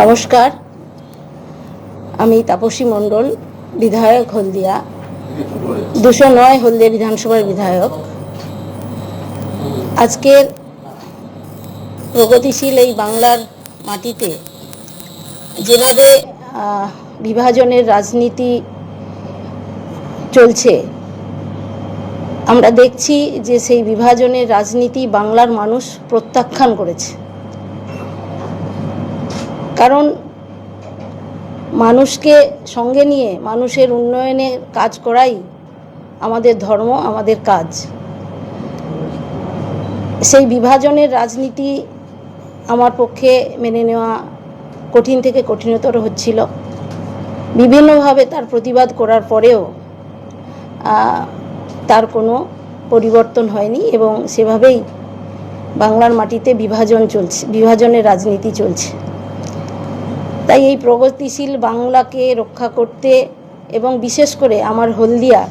নমস্কার। আমি তাপসী মণ্ডল, বিধায়ক হলদিয়া, দুশো নয় হলদিয়া বিধানসভার বিধায়ক। আজকের প্রগতিশীল এই বাংলার মাটিতে যেভাবে বিভাজনের রাজনীতি চলছে, আমরা দেখছি যে সেই বিভাজনের রাজনীতি বাংলার মানুষ প্রত্যাখ্যান করেছে। কারণ মানুষকে সঙ্গে নিয়ে, মানুষের উন্নয়নের কাজ করাই আমাদের ধর্ম, আমাদের কাজ। সেই বিভাজনের রাজনীতি আমার পক্ষে মেনে নেওয়া কঠিন থেকে কঠিনতর হচ্ছিল। বিভিন্নভাবে তার প্রতিবাদ করার পরেও তার কোনো পরিবর্তন হয়নি এবং সেভাবেই বাংলার মাটিতে বিভাজন চলছে, বিভাজনের রাজনীতি চলছে। তাই এই প্রগতিশীল বাংলাকে রক্ষা করতে এবং বিশেষ করে আমার হলদিয়া,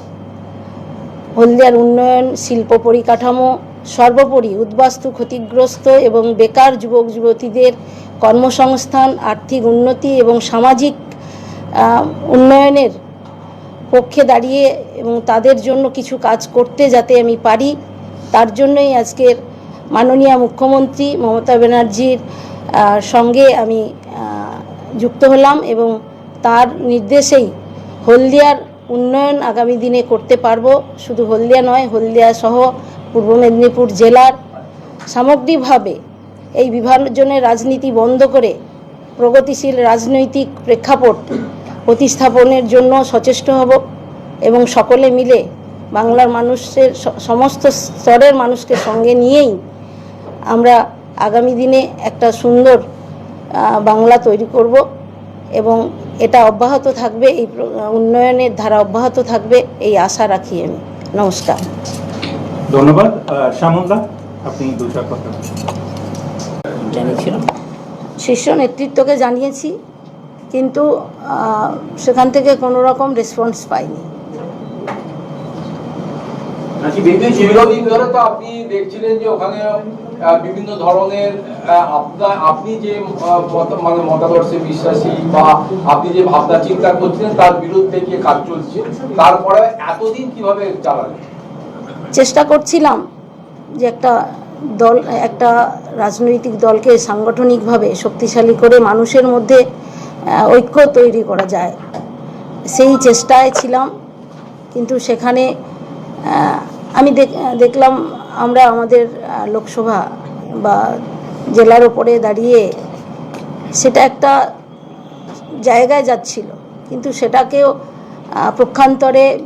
হলদিয়ার উন্নয়ন, শিল্প পরিকাঠামো, সর্বোপরি উদ্বাস্তু ক্ষতিগ্রস্ত এবং বেকার যুবক যুবতীদের কর্মসংস্থান, আর্থিক উন্নতি এবং সামাজিক উন্নয়নের পক্ষে দাঁড়িয়ে এবং তাদের জন্য কিছু কাজ করতে যাতে আমি পারি, তার জন্যই আজকের মাননীয় মুখ্যমন্ত্রী মমতা ব্যানার্জির সঙ্গে আমি যুক্ত হলাম এবং তার নির্দেশেই হলদিয়ার উন্নয়ন আগামী দিনে করতে পারব। শুধু হলদিয়া নয়, হলদিয়া সহ পূর্ব মেদিনীপুর জেলার সামগ্রিকভাবে এই বিভাজনের রাজনীতি বন্ধ করে প্রগতিশীল রাজনৈতিক প্রেক্ষাপট প্রতিস্থাপনের জন্য সচেষ্ট হব এবং সকলে মিলে বাংলার মানুষের সমস্ত স্তরের মানুষকে সঙ্গে নিয়েই আমরা আগামী দিনে একটা সুন্দর বাংলা তৈরি করব এবং এটা অব্যাহত থাকবে এই উন্নয়নের ধারা অব্যাহত থাকবে এই আশা রাখি আমি। নমস্কার। ধন্যবাদ। শ্যামলদা আপনি দু চার কথা জানিয়েছিলাম শীর্ষ নেতৃত্বকে জানিয়েছি কিন্তু সেখান থেকে কোনো রকম রেসপন্স পাইনি। দীর্ঘদিন ধরে তো আপনি দেখছিলেন যে ওখানে বিভিন্ন ধরনের আপনার আপনি যে মানে মতাদর্শে বিশ্বাসী বা আপনি যে ভাবনা চিন্তা করছিলেন তার বিরুদ্ধে গিয়ে কাজ চলছে তারপরে এতদিন কীভাবে চালালেন? চেষ্টা করছিলাম যে একটা দল একটা রাজনৈতিক দলকে সাংগঠনিকভাবে শক্তিশালী করে মানুষের মধ্যে ঐক্য তৈরি করা যায়। সেই চেষ্টায় ছিলাম কিন্তু সেখানে আহ, আমি দেখ- দেখলাম আমরা আমাদের লোকসভা বা জেলার ওপরে দাঁড়িয়ে সেটা একটা জায়গায় যাচ্ছিল। কিন্তু সেটাকেও পক্ষান্তরে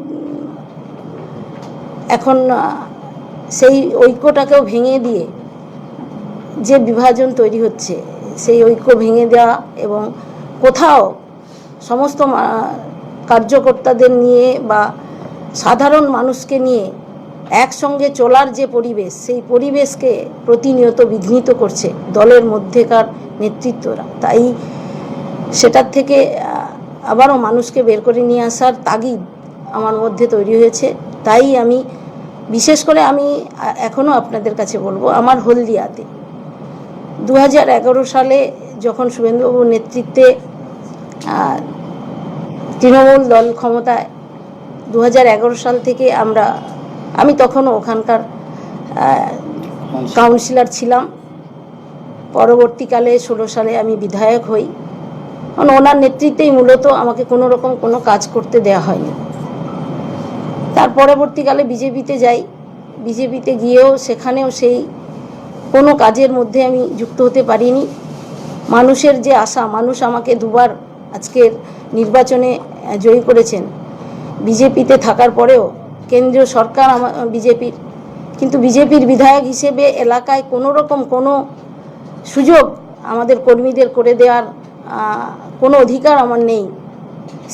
এখন সেই ঐক্যটাকেও ভেঙে দিয়ে যে বিভাজন তৈরি হচ্ছে, সেই ঐক্য ভেঙে দেওয়া এবং কোথাও সমস্ত কার্যকর্তাদের নিয়ে বা সাধারণ মানুষকে নিয়ে একসঙ্গে চলার যে পরিবেশ, সেই পরিবেশকে প্রতিনিয়ত বিঘ্নিত করছে দলের মধ্যেকার নেতৃত্বরা। তাই সেটার থেকে আবারও মানুষকে বের করে নিয়ে আসার তাগিদ আমার মধ্যে তৈরি হয়েছে। তাই আমি, বিশেষ করে আমি এখনও আপনাদের কাছে বলব, আমার হলদিয়াতে। দু হাজার এগারো সালে যখন শুভেন্দুবাবুর নেতৃত্বে তৃণমূল দল ক্ষমতায় দু হাজার এগারো সাল থেকে আমরা আমি তখনও ওখানকার কাউন্সিলর ছিলাম। পরবর্তীকালে ষোলো সালে আমি বিধায়ক হই। কারণ ওনার নেতৃত্বেই মূলত আমাকে কোনো রকম কোনো কাজ করতে দেওয়া হয়নি। তার পরবর্তীকালে বিজেপিতে যাই। বিজেপিতে গিয়েও সেখানেও সেই কোনো কাজের মধ্যে আমি যুক্ত হতে পারিনি। মানুষের যে আশা মানুষ আমাকে দুবার আজকের নির্বাচনে জয়ী করেছেন। বিজেপিতে থাকার পরেও কেন্দ্রীয় সরকার বিজেপির। কিন্তু বিজেপির বিধায়ক হিসেবে এলাকায় কোনো রকম কোনো সুযোগ আমাদের কর্মীদের করে দেওয়ার কোনো অধিকার আমার নেই।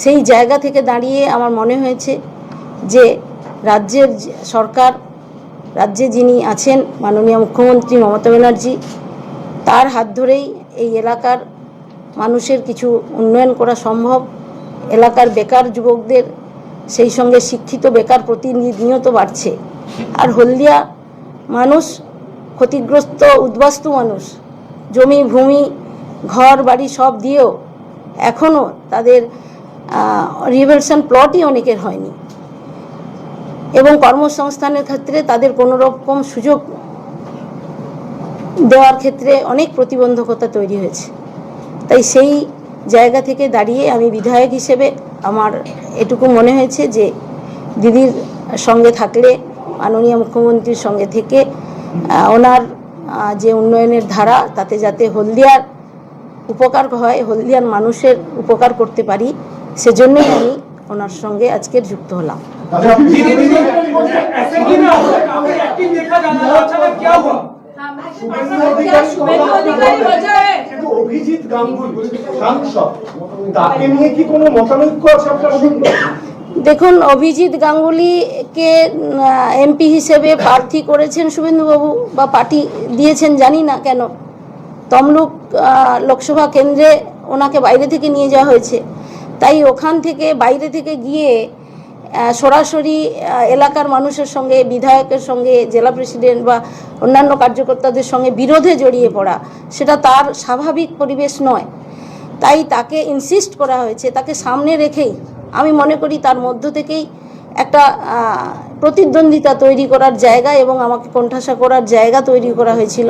সেই জায়গা থেকে দাঁড়িয়ে আমার মনে হয়েছে যে রাজ্যের সরকার, রাজ্যে যিনি আছেন মাননীয় মুখ্যমন্ত্রী মমতা ব্যানার্জি, তার হাত ধরেই এই এলাকার মানুষের কিছু উন্নয়ন করা সম্ভব। এলাকার বেকার যুবকদের সেই সঙ্গে শিক্ষিত বেকার প্রতিনিয়ত বাড়ছে। আর হলদিয়া মানুষ, ক্ষতিগ্রস্ত উদ্বাস্তু মানুষ, জমি, ভূমি, ঘর, বাড়ি সব দিয়েও এখনও তাদের রিভেলশন প্লটই অনেকের হয়নি। এবং কর্মসংস্থানের ক্ষেত্রে তাদের কোনো রকম সুযোগ দেওয়ার ক্ষেত্রে অনেক প্রতিবন্ধকতা তৈরি হয়েছে। তাই সেই জায়গা থেকে দাঁড়িয়ে আমি বিধায়ক হিসেবে আমার এটুকু মনে হয়েছে যে দিদির সঙ্গে থাকলে মাননীয় মুখ্যমন্ত্রীর সঙ্গে থেকে ওনার যে উন্নয়নের ধারা তাতে যাতে হলদিয়ার উপকার হয় হলদিয়ার মানুষের উপকার করতে পারি সেজন্যই আমি ওনার সঙ্গে আজকের যুক্ত হলাম অভিজিৎ গাঙ্গুলি সাংসদ। তাকে নিয়ে কি কোনো মতানৈক্য আছে আপনার সঙ্গে দেখুন অভিজিৎ গাঙ্গুলিকে এমপি হিসেবে প্রার্থী করেছেন শুভেন্দুবাবু বা পার্টি দিয়েছেন জানি না কেন। তমলুক লোকসভা কেন্দ্রে ওনাকে বাইরে থেকে নিয়ে যাওয়া হয়েছে। তাই ওখান থেকে বাইরে থেকে গিয়ে সরাসরি এলাকার মানুষের সঙ্গে, বিধায়কের সঙ্গে, জেলা প্রেসিডেন্ট বা অন্যান্য কার্যকর্তাদের সঙ্গে বিরোধে জড়িয়ে পড়া, সেটা তার স্বাভাবিক পরিবেশ নয়। তাই তাকে ইনসিস্ট করা হয়েছে, তাকে সামনে রেখেই আমি মনে করি তার মধ্য থেকেই একটা প্রতিদ্বন্দ্বিতা তৈরি করার জায়গা এবং আমাকে কোণঠাসা করার জায়গা তৈরি করা হয়েছিল।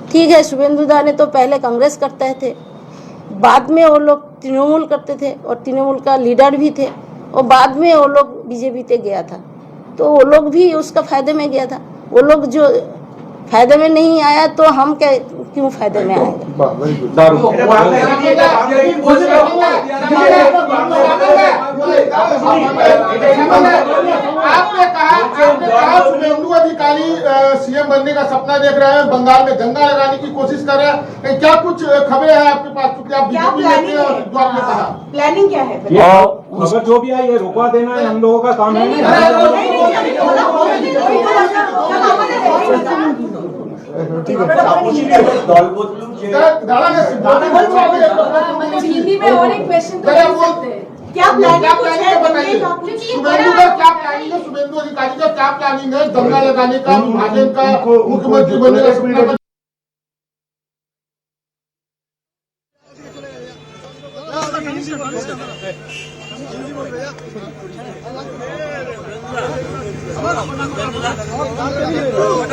ठीक है, शुभेंदु दा ने तो पहले कांग्रेस करते थे। बाद में वो लोग तृणमूल करते थे और तृणमूल का लीडर भी थे और बाद में वो लोग बीजेपी ते गया था। तो वो लोग भी उसका फ़ायदे में गया था। वो लोग जो फ़ायदे में नहीं आया तो हम क्या क्यों फ़ायदे में अधिकारी सीएम बनने का सपना देख रहे हैं बंगाल में गंगा लगाने की कोशिश कर रहे हैं क्या कुछ खबरें हैं आपके पास क्योंकि आप बीजेपी में जो आपने कहा प्लानिंग क्या है अगर जो भी है ये रुकवा देना है हम लोगों का काम है क्या प्लानिंग तो है? क्या प्लानिंग है? शुभेंदु अधिकारी क्या प्लानिंग है? गंगा लगाने का महादेव का मुख्यमंत्री बनने का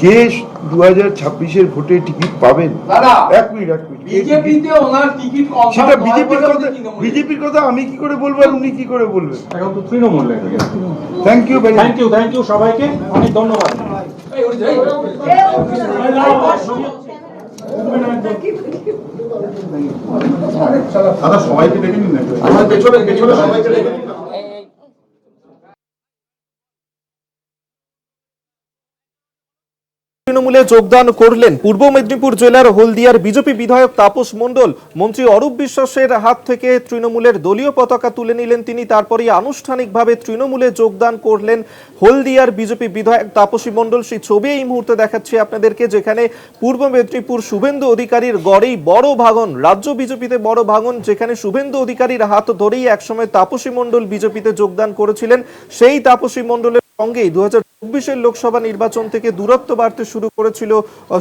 কে দু হাজার ছাব্বিশের ভোটে টিকিট পাবেন? এক মিনিট এক মিনিট। সেটা বিজেপির কথা বিজেপির কথা আমি কি করে বলব আর উনি কি করে বলবেন? Trinamool thank you thank you thank you সবাইকে। অনেক ধন্যবাদ। দাদা সবাইকে ডেকে নিন আমার পেছনে পেছনে সবাইকে ডেকে নিন। তৃণমূলে যোগদান করলেন পূর্ব মেদিনীপুর জেলার হলদিয়ার বিজেপি বিধায়ক তাপস মণ্ডল। মন্ত্রী অরূপ বিশ্বাসের হাত থেকে তৃণমূলের দলীয় পতাকা তুলে নিলেন তিনি। তারপরেই আনুষ্ঠানিকভাবে তৃণমূলে যোগদান করলেন হলদিয়ার বিজেপি বিধায়ক তাপসী মণ্ডল। সেই ছবি এই মুহূর্তে দেখাচ্ছি আপনাদেরকে, যেখানে পূর্ব মেদিনীপুর শুভেন্দু অধিকারীর গড়েই বড় ভাগন রাজ্য বিজেপিতে বড় ভাগন যেখানে শুভেন্দু অধিকারীর হাত ধরেই একসময় তাপসী মণ্ডল বিজেপিতে যোগদান করেছিলেন। সেই তাপসী মণ্ডলের সঙ্গেই দু হাজার চব্বিশের লোকসভা নির্বাচন থেকে দূরত্ব বাড়তে শুরু করেছিল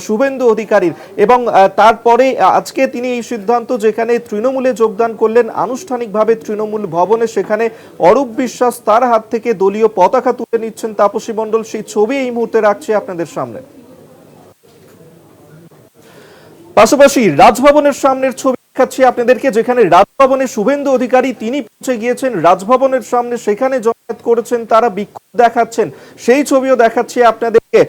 শুভেন্দু অধিকারীর। এবং তারপরে আজকে তিনি এই সিদ্ধান্ত যেখানে তৃণমূলে যোগদান করলেন, আনুষ্ঠানিকভাবে তৃণমূল ভবনে সেখানে অরূপ বিশ্বাস তার হাত থেকে দলীয় পতাকা তুলে নিচ্ছেন তাপসী মণ্ডল। সেই ছবি এই মুহূর্তে রাখছি আপনাদের সামনে। পাশাপাশি রাজভবনের সামনের ছবি দেখাচ্ছি আপনাদেরকে, যেখানে রাজভবনে শুভেন্দু অধিকারী, তিনি পৌঁছে গিয়েছেন। রাজভবনের সামনে সেখানে করেছেন, তারা বিক্ষোভ দেখাচ্ছেন। সেই ছবিও দেখাচ্ছি আপনাদেরকে।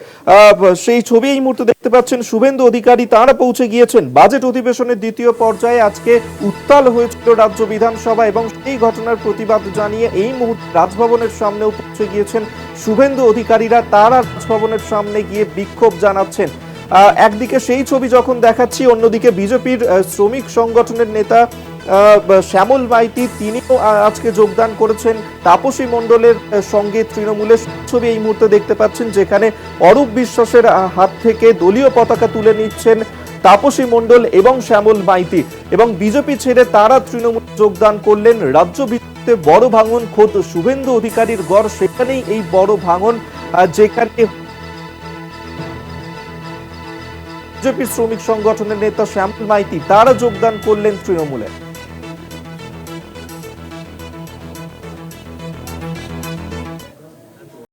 সেই ছবি এই মুহূর্তে দেখতে পাচ্ছেন শুভেন্দু অধিকারী, তারা পৌঁছে গিয়েছেন। বাজেট অধিবেশনের দ্বিতীয় পর্যায়ে আজকে উত্তাল হয়েছিল রাজ্য বিধানসভা এবং সেই ঘটনার প্রতিবাদ জানিয়ে এই মুহূর্তে রাজভবনের সামনেও পৌঁছে গিয়েছেন শুভেন্দু অধিকারীরা। তারা রাজভবনের সামনে গিয়ে বিক্ষোভ জানাচ্ছেন। একদিকে সেই ছবি যখন দেখাচ্ছি, অন্যদিকে বিজেপির শ্রমিক সংগঠনের নেতা শ্যামল মাইতি তিনিও আজকে যোগদান করেছেন। তাপসী মণ্ডলের সঙ্গে তৃণমূলের ছবি এই মুহূর্তে দেখতে পাচ্ছেন, যেখানে অরূপ বিশ্বাসের হাত থেকে দলীয় পতাকা তুলে নিচ্ছেন তাপসী মণ্ডল এবং শ্যামল মাইতি। এবং বিজেপি ছেড়ে তারা তৃণমূল যোগদান করলেন। রাজ্য ভিত্তিতে বড় ভাঙন, খোদ শুভেন্দু অধিকারীর গড়, সেখানেই এই বড় ভাঙন যেখানে বিজেপি শ্রমিক সংগঠনের নেতা শ্যামল মাইতি, তারা যোগদান করলেন তৃণমূলে।